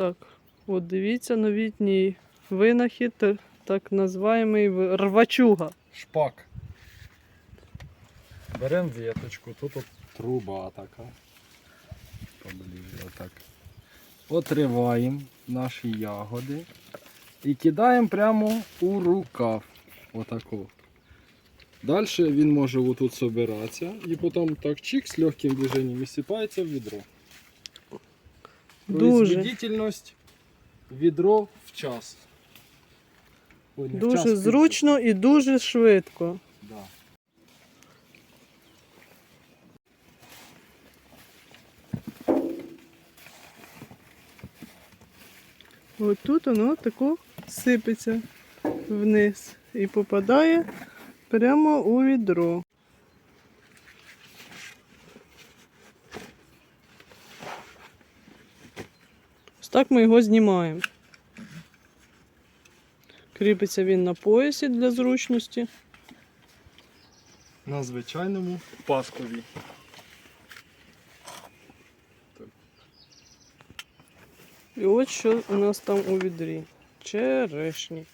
Так, от дивіться, новітній винахід, так називаємий рвачуга. Шпак. Беремо веточку, тут от труба така. Отак. Отриваємо наші ягоди і кидаємо прямо у рукав. Отако. Далі він може отут собиратися і потім так чик з легким движенням висипається в відро. Дуже. Відро в час. Ой, не в час, Дуже в зручно і дуже швидко. Да. От тут воно тако сипеться вниз і попадає прямо у відро. Так ми його знімаємо. Кріпиться він на поясі для зручності. На звичайному паскові. І от що у нас там у відрі. Черешні.